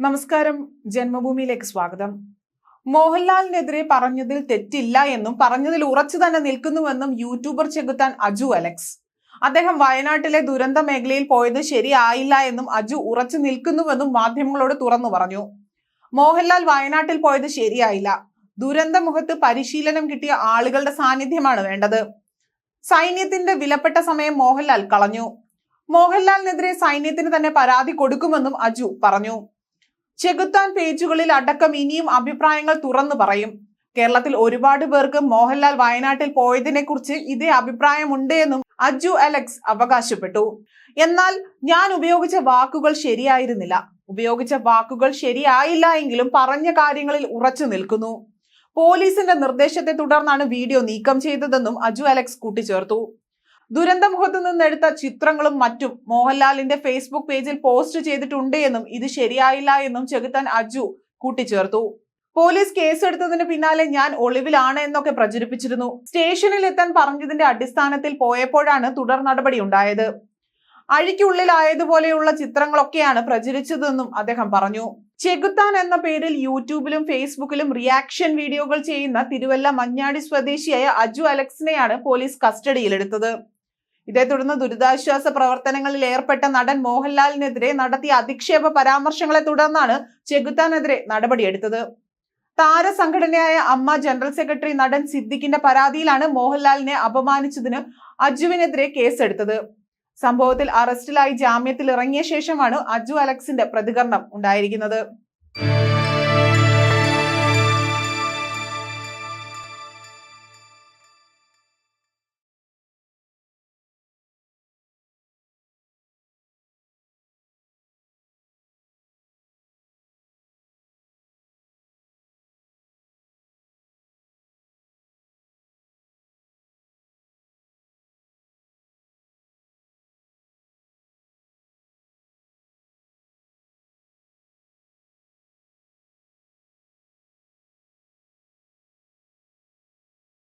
നമസ്കാരം. ജന്മഭൂമിയിലേക്ക് സ്വാഗതം. മോഹൻലാലിനെതിരെ പറഞ്ഞതിൽ തെറ്റില്ല എന്നും പറഞ്ഞതിൽ ഉറച്ചു തന്നെ നിൽക്കുന്നുവെന്നും യൂട്യൂബർ ചെകുത്താൻ അജു അലക്സ്. അദ്ദേഹം വയനാട്ടിലെ ദുരന്ത മേഖലയിൽ പോയത് ശരിയായില്ല എന്നും അജു ഉറച്ചു നിൽക്കുന്നുവെന്നും മാധ്യമങ്ങളോട് തുറന്നു പറഞ്ഞു. മോഹൻലാൽ വയനാട്ടിൽ പോയത് ശരിയായില്ല. ദുരന്തമുഖത്ത് പരിശീലനം കിട്ടിയ ആളുകളുടെ സാന്നിധ്യമാണ് വേണ്ടത്. സൈന്യത്തിന്റെ വിലപ്പെട്ട സമയം മോഹൻലാൽ കളഞ്ഞു. മോഹൻലാലിനെതിരെ സൈന്യത്തിന് തന്നെ പരാതി കൊടുക്കുമെന്നും അജു പറഞ്ഞു. ചെകുത്താൻ പേജുകളിൽ അടക്കം ഇനിയും അഭിപ്രായങ്ങൾ തുറന്നു പറയും. കേരളത്തിൽ ഒരുപാട് പേർക്ക് മോഹൻലാൽ വയനാട്ടിൽ പോയതിനെ കുറിച്ച് ഇതേ അഭിപ്രായമുണ്ട് എന്നും അജു അലക്സ് അവകാശപ്പെട്ടു. എന്നാൽ ഞാൻ ഉപയോഗിച്ച വാക്കുകൾ ശരിയായിരുന്നില്ല. ഉപയോഗിച്ച വാക്കുകൾ ശരിയായില്ല എങ്കിലും പറഞ്ഞ കാര്യങ്ങളിൽ ഉറച്ചു നിൽക്കുന്നു. പോലീസിന്റെ നിർദ്ദേശത്തെ തുടർന്നാണ് വീഡിയോ നീക്കം ചെയ്തതെന്നും അജു അലക്സ് കൂട്ടിച്ചേർത്തു. ദുരന്തമുഖത്ത് നിന്നെടുത്ത ചിത്രങ്ങളും മറ്റും മോഹൻലാലിന്റെ ഫേസ്ബുക്ക് പേജിൽ പോസ്റ്റ് ചെയ്തിട്ടുണ്ട് എന്നും ഇത് ശരിയായില്ല എന്നും ചെകുത്താൻ അജു കൂട്ടിച്ചേർത്തു. പോലീസ് കേസെടുത്തതിന് പിന്നാലെ ഞാൻ ഒളിവിലാണ് എന്നൊക്കെ പ്രചരിപ്പിച്ചിരുന്നു. സ്റ്റേഷനിൽ എത്താൻ പറഞ്ഞതിന്റെ അടിസ്ഥാനത്തിൽ പോയപ്പോഴാണ് തുടർ നടപടി ഉണ്ടായത്. അഴിക്കുള്ളിലായതുപോലെയുള്ള ചിത്രങ്ങളൊക്കെയാണ് പ്രചരിച്ചതെന്നും അദ്ദേഹം പറഞ്ഞു. ചെകുത്താൻ എന്ന പേരിൽ യൂട്യൂബിലും ഫേസ്ബുക്കിലും റിയാക്ഷൻ വീഡിയോകൾ ചെയ്യുന്ന തിരുവല്ല മഞ്ഞാടി സ്വദേശിയായ അജു അലക്സിനെയാണ് പോലീസ് കസ്റ്റഡിയിലെടുത്തത്. ഇതേ തുടർന്ന് ദുരിതാശ്വാസ പ്രവർത്തനങ്ങളിൽ ഏർപ്പെട്ട നടൻ മോഹൻലാലിനെതിരെ നടത്തിയ അധിക്ഷേപ പരാമർശങ്ങളെ തുടർന്നാണ് ചെകുത്താനെതിരെ നടപടിയെടുത്തത്. താരസംഘടനയായ അമ്മ ജനറൽ സെക്രട്ടറി നടൻ സിദ്ദിഖിന്റെ പരാതിയിലാണ് മോഹൻലാലിനെ അപമാനിച്ചതിന് അജുവിനെതിരെ കേസെടുത്തത്. സംഭവത്തിൽ അറസ്റ്റിലായി ജാമ്യത്തിൽ ഇറങ്ങിയ ശേഷമാണ് അജു അലക്സിന്റെ പ്രതികരണം ഉണ്ടായിരിക്കുന്നത്.